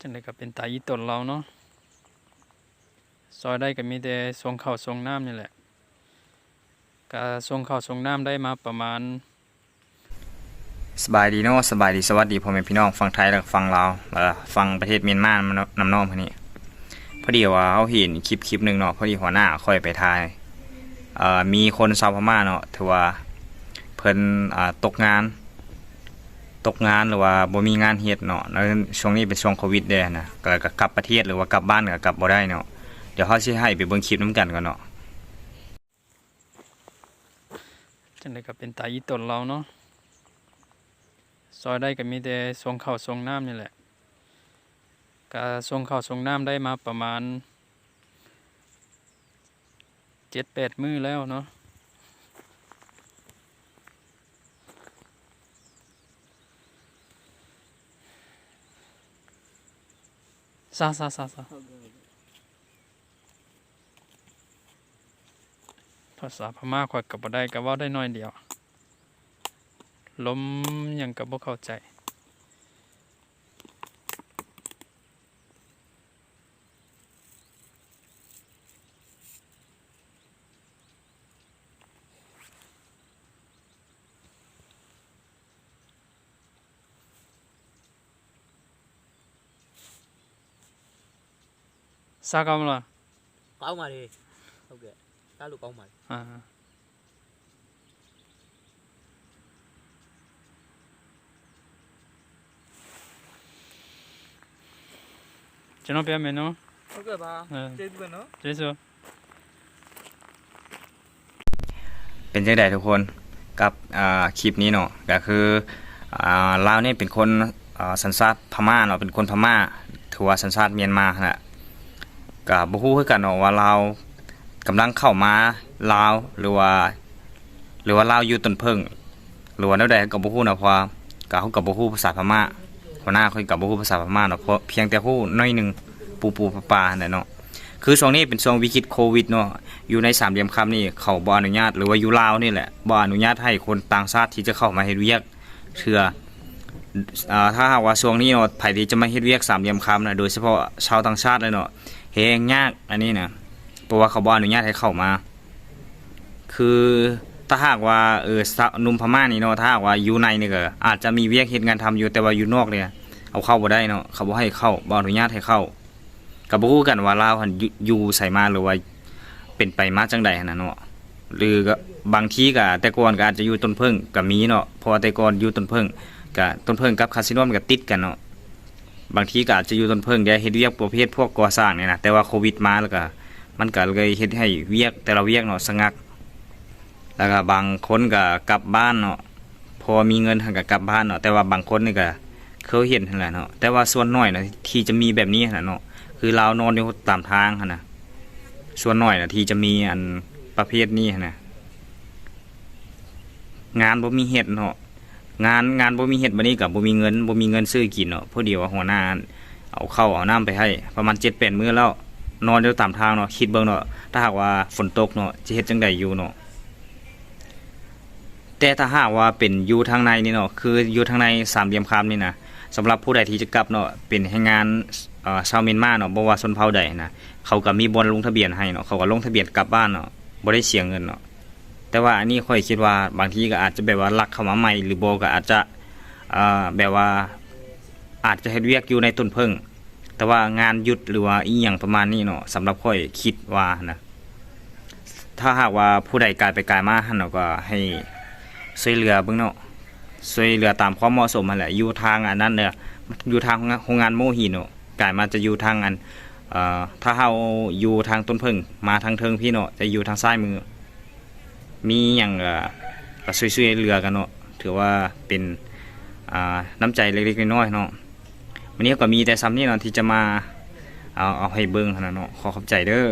จังไดก็เป็นตาอีตนเราเนาะซอยได้ก็มีแต่ส่งเข้าวส่งน้ำนี่แหละก็ส่งเข้าวส่งน้ำได้มาประมาณสบายดีเนาะสบายดีสวัสดีพ่อแม่พี่น้องฝั่งไทยและฝั่งลาวเอ่อฝั่งประเทศเมียนมานำนำน้องพวกนี้พอดีว่าเขาเห็นคลิปคลิปหนึ่งเนาะพอดีหัวหน้าค่อยไปถ่ายเออมีคนชาวพม่าเนาะถือว่าเพิ่นตกงาน ตกงานหรือว่าบ่มีงานเฮ็ดเนาะแล้วช่วงนี้เป็นช่วงโควิดเด้นะก็ก็กลับประเทศหรือว่ากลับบ้านก็กลับบ่ได้เนาะเดี๋ยวเขาสิให้ไปเบิ่งคลิปนํกันก่อนเนาะจังไดก็เป็นตาอีตนเราเนาะซอยได้ก็มีแต่ส่งข้าวส่งน้ำนี่แหละก็ส่งข้าวส่งน้ำได้มาประมาณเจ็ดแปดมื้อแล้วเนาะ ซาซาซาซาภาษาพม่าข่อยกับบ่ได้ก็ว่าได้น้อยเดียว ล้มยังกับบ่เข้าใจ စားကောင်းမလား ကောင်းပါလေဟုတ်ကဲ့ကားလို့ကောင်းပါလေ အာကျွန်တော်ပြမယ်နော် ဟုတ်ကဲ့ပါ အဲ ကျေးဇူးပဲနော် ကျေးဇူး เป็นจังไดทุกคนกับอ่าคลิปนี้เนาะก็คืออ่าลาวนี่เป็นคนอ่าสัญชาติพม่าเนาะเป็นคนพม่าถือว่าสัญชาติเมียนมาน่ะ ก็บ่ฮู้คือกันเนาะว่าลาวกำลังเข้ามาลาวหรือว่า หรือว่าลาวอยู่ต้นเพิ่งหรือว่าแนวใดก็บ่ฮู้เนาะเพราะว่าก็เขาก็บ่ฮู้ภาษาพม่าหัวหน้าเขาก็บ่ฮู้ภาษาพม่าเนาะเพราะเพียงแต่ฮู้น้อยหนึ่งปูปูปลาปลาๆนั่นแหละเนาะคือช่วงนี้เป็นช่วงวิกฤตโควิดเนาะอยู่ในสามเหลี่ยมคำนี่เขาบ่อนุญาตหรือว่าอยู่ลาวนี่แหละบ่อนุญาตให้คนต่างชาติที่จะเข้ามาเฮ็ดเวียกเชื่อถ้าหากว่าช่วงนี้เนาะไผ่ที่จะมาเฮ็ดเวียกสามเหลี่ยมคำนะโดยเฉพาะชาวต่างชาติเลยเนาะ เฮงยากอันนี้นะเพราะว่าเขาบ่อนุญาตให้เข้ามา คือถ้าหากว่าเออนุ่มพม่านี่เนาะถ้าหากว่าอยู่ในนี่ก็อาจจะมีเวียกเฮ็ดงานทำอยู่แต่ว่าอยู่นอกเนี่ยเอาเข้าบ่ได้เนาะเขาบ่ให้เข้าบ่อนุญาตให้เข้าก็บ่ฮู้กันว่าลาวหันอยู่ใส่มาหรือว่าเป็นไปมาจังใดหั้นนะเนาะหรือก็บางทีก็แต่ก่อนก็อาจจะอยู่ต้นเพิ่งก็มีเนาะพราะว่าแต่ก่อนอยู่ต้นเพิ่งก็ต้นเพิ่งกับคาสิโนมันก็ติดกันเนาะ บางทีก็อาจจะอยู่ต้นเพิ่งได้เฮ็ดเวียกประเภทพวกก่อสร้างเนี่ยนะแต่ว่าโควิดมาแล้วก็มันก็เลยเฮ็ดให้เวียกแต่ละเวียกเนาะสงัก แล้วก็บางคนก็กลับบ้านเนาะพอมีเงินทางก็กลับบ้านเนาะแต่ว่าบางคนนี่ก็เคยเห็นนั่นแหละเนาะแต่ว่าส่วนน้อยนะที่จะมีแบบนี้นะเนาะคือเรานอนอยู่ตามทางนะส่วนหน่อยนะที่จะมีอันประเภทนี้นะงานบ่มีเฮ็ดเนาะ งานงานบ่มีเฮ็ดบัดนี้กับบ่มีเงินบ่มีเงินซื้อกินเนาะพอดีว่าหัวหน้าเอาเข้าเอาน้ำไปให้ประมาณ7-8มื้อแล้วนอนอยู่ตามทางเนาะคิดเบิ่งเนาะถ้าหากว่าฝนตกเนาะจะเฮ็ดจังไดอยู่เนาะแต่ถ้าหากว่าเป็นอยู่ทางในนี่เนาะคืออยู่ทางในสามเหลี่ยมคำนี่นะสำหรับผู้ใดที่จะกลับเนาะเป็นแรงงานเอ่อชาวเมียนมาเนาะบ่ว่าชนเผ่าใดนะเขาก็มีบนลงทะเบียนให้เนาะเขาก็ลงทะเบียนกลับบ้านเนาะบ่ได้เสียเงินเนาะ แต่ว่าอันนี้ค่อยคิดว่าบางทีก็อาจจะแบบว่าลักเข้ามาใหม่ หรือโบก็อาจจะแบบว่าอาจจะเฮ็ดเวียกอยู่ในต้นเพิ่ง แต่ว่างานหยุดหรือว่าอีหยังประมาณนี้เนาะสำหรับค่อยคิดว่านะถ้าหากว่าผู้ใดกลายไปกลายมาหันเนาะก็ให้ช่วยเหลือเบิ่งเนาะช่วยเหลือตามความเหมาะสมนั่นแหละอยู่ทางอันนั้นเนี่ยอยู่ทางโรงงานโมหินเนาะกลายมาจะอยู่ทางอันถ้าเฮาอยู่ทางต้นเพึ่งมาทางเทิงพี่เนาะจะอยู่ทางซ้ายมือ มีอย่างเอ่อก็ช่วยๆเรือกันเนาะถือว่าเป็นน้ำใจเล็กๆน้อยๆเนาะวันนี้ก็มีแต่ซ้ำนี่เนาะที่จะมาเอาเอาให้เบิ้งเท่านั้นเนาะขอขอบใจเด้อ